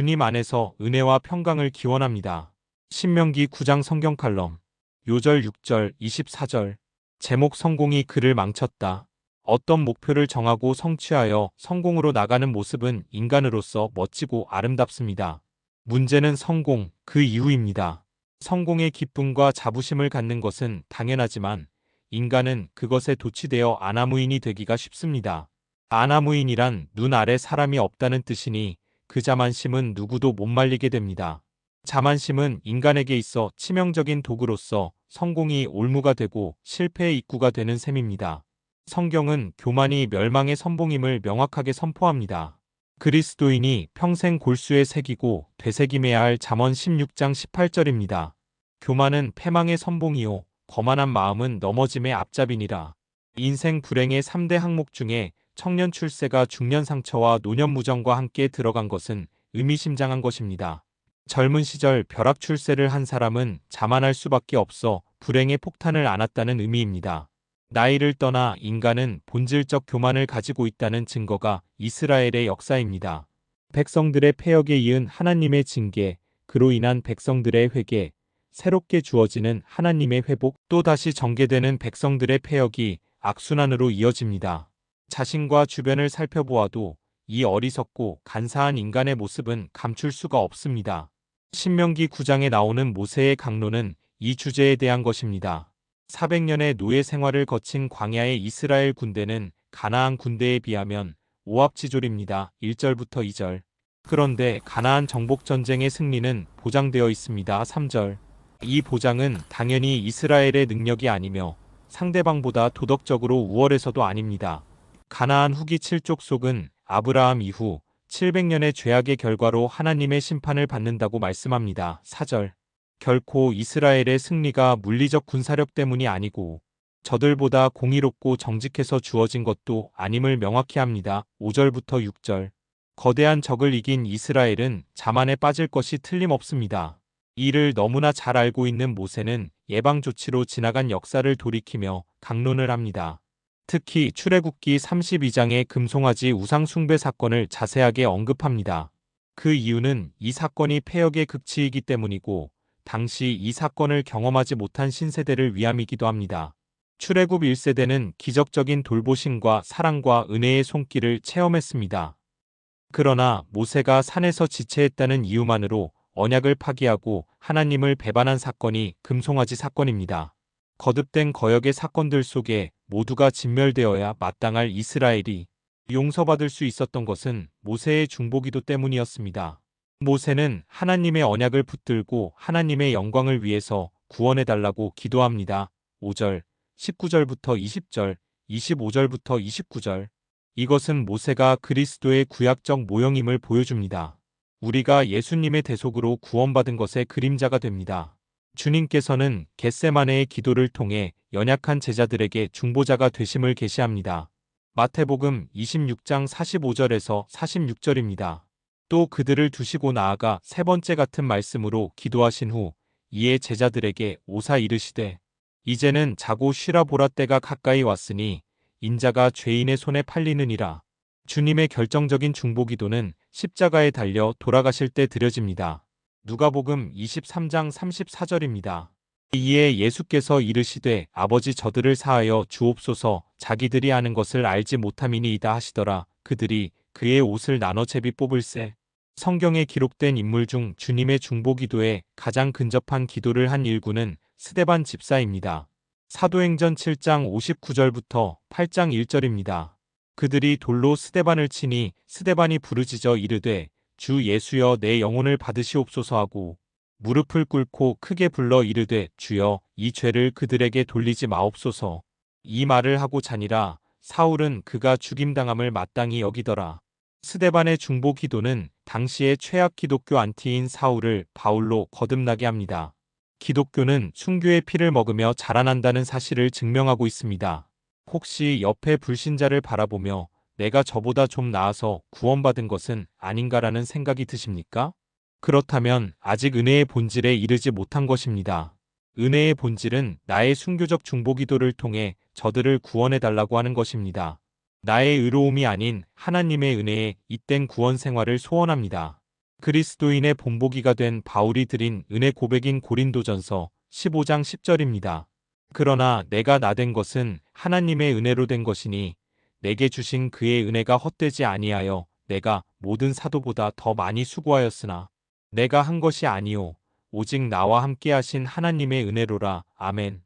주님 안에서 은혜와 평강을 기원합니다. 신명기 9장 성경 칼럼 요절 6절 24절 제목 성공이 그를 망쳤다. 어떤 목표를 정하고 성취하여 성공으로 나가는 모습은 인간으로서 멋지고 아름답습니다. 문제는 성공, 그 이후입니다. 성공의 기쁨과 자부심을 갖는 것은 당연하지만 인간은 그것에 도취되어 아나무인이 되기가 쉽습니다. 아나무인이란 눈 아래 사람이 없다는 뜻이니 그 자만심은 누구도 못 말리게 됩니다. 자만심은 인간에게 있어 치명적인 도구로서 성공이 올무가 되고 실패의 입구가 되는 셈입니다. 성경은 교만이 멸망의 선봉임을 명확하게 선포합니다. 그리스도인이 평생 골수에 새기고 되새김해야 할 잠언 16장 18절입니다. 교만은 패망의 선봉이요 거만한 마음은 넘어짐의 앞잡이니라. 인생 불행의 3대 항목 중에 청년 출세가 중년 상처와 노년 무정과 함께 들어간 것은 의미심장한 것입니다. 젊은 시절 벼락 출세를 한 사람은 자만할 수밖에 없어 불행의 폭탄을 안았다는 의미입니다. 나이를 떠나 인간은 본질적 교만을 가지고 있다는 증거가 이스라엘의 역사입니다. 백성들의 폐역에 이은 하나님의 징계, 그로 인한 백성들의 회개, 새롭게 주어지는 하나님의 회복, 또 다시 전개되는 백성들의 폐역이 악순환으로 이어집니다. 자신과 주변을 살펴보아도 이 어리석고 간사한 인간의 모습은 감출 수가 없습니다. 신명기 9장에 나오는 모세의 강론은 이 주제에 대한 것입니다. 400년의 노예 생활을 거친 광야의 이스라엘 군대는 가나안 군대에 비하면 오합지졸입니다. 1절부터 2절. 그런데 가나안 정복 전쟁의 승리는 보장되어 있습니다. 3절. 이 보장은 당연히 이스라엘의 능력이 아니며 상대방보다 도덕적으로 우월해서도 아닙니다. 가나안 후기 7족 속은 아브라함 이후 700년의 죄악의 결과로 하나님의 심판을 받는다고 말씀합니다. 4절. 결코 이스라엘의 승리가 물리적 군사력 때문이 아니고 저들보다 공의롭고 정직해서 주어진 것도 아님을 명확히 합니다. 5절부터 6절. 거대한 적을 이긴 이스라엘은 자만에 빠질 것이 틀림없습니다. 이를 너무나 잘 알고 있는 모세는 예방 조치로 지나간 역사를 돌이키며 강론을 합니다. 특히 출애굽기 32장의 금송아지 우상 숭배 사건을 자세하게 언급합니다. 그 이유는 이 사건이 폐역의 극치이기 때문이고 당시 이 사건을 경험하지 못한 신세대를 위함이기도 합니다. 출애굽 1세대는 기적적인 돌보심과 사랑과 은혜의 손길을 체험했습니다. 그러나 모세가 산에서 지체했다는 이유만으로 언약을 파기하고 하나님을 배반한 사건이 금송아지 사건입니다. 거듭된 거역의 사건들 속에 모두가 진멸되어야 마땅할 이스라엘이 용서받을 수 있었던 것은 모세의 중보기도 때문이었습니다. 모세는 하나님의 언약을 붙들고 하나님의 영광을 위해서 구원해달라고 기도합니다. 5절, 19절부터 20절, 25절부터 29절. 이것은 모세가 그리스도의 구약적 모형임을 보여줍니다. 우리가 예수님의 대속으로 구원받은 것의 그림자가 됩니다. 주님께서는 겟세마네의 기도를 통해 연약한 제자들에게 중보자가 되심을 계시합니다. 마태복음 26장 45절에서 46절입니다. 또 그들을 두시고 나아가 세 번째 같은 말씀으로 기도하신 후 이에 제자들에게 오사 이르시되 이제는 자고 쉬라 보라 때가 가까이 왔으니 인자가 죄인의 손에 팔리느니라. 주님의 결정적인 중보 기도는 십자가에 달려 돌아가실 때 드려집니다. 누가복음 23장 34절입니다. 이에 예수께서 이르시되 아버지 저들을 사하여 주옵소서 자기들이 아는 것을 알지 못함이니이다 하시더라. 그들이 그의 옷을 나눠 제비 뽑을세. 성경에 기록된 인물 중 주님의 중보 기도에 가장 근접한 기도를 한 일구는 스데반 집사입니다. 사도행전 7장 59절부터 8장 1절입니다. 그들이 돌로 스데반을 치니 스데반이 부르짖어 이르되 주 예수여 내 영혼을 받으시옵소서 하고 무릎을 꿇고 크게 불러 이르되 주여 이 죄를 그들에게 돌리지 마옵소서. 이 말을 하고 자니라 사울은 그가 죽임당함을 마땅히 여기더라. 스데반의 중보 기도는 당시의 최악 기독교 안티인 사울을 바울로 거듭나게 합니다. 기독교는 순교의 피를 먹으며 자라난다는 사실을 증명하고 있습니다. 혹시 옆에 불신자를 바라보며 내가 저보다 좀 나아서 구원받은 것은 아닌가라는 생각이 드십니까? 그렇다면 아직 은혜의 본질에 이르지 못한 것입니다. 은혜의 본질은 나의 순교적 중보기도를 통해 저들을 구원해달라고 하는 것입니다. 나의 의로움이 아닌 하나님의 은혜에 잇된 구원 생활을 소원합니다. 그리스도인의 본보기가 된 바울이 드린 은혜 고백인 고린도전서 15장 10절입니다. 그러나 내가 나 된 것은 하나님의 은혜로 된 것이니 내게 주신 그의 은혜가 헛되지 아니하여 내가 모든 사도보다 더 많이 수고하였으나 내가 한 것이 아니요 오직 나와 함께 하신 하나님의 은혜로라. 아멘.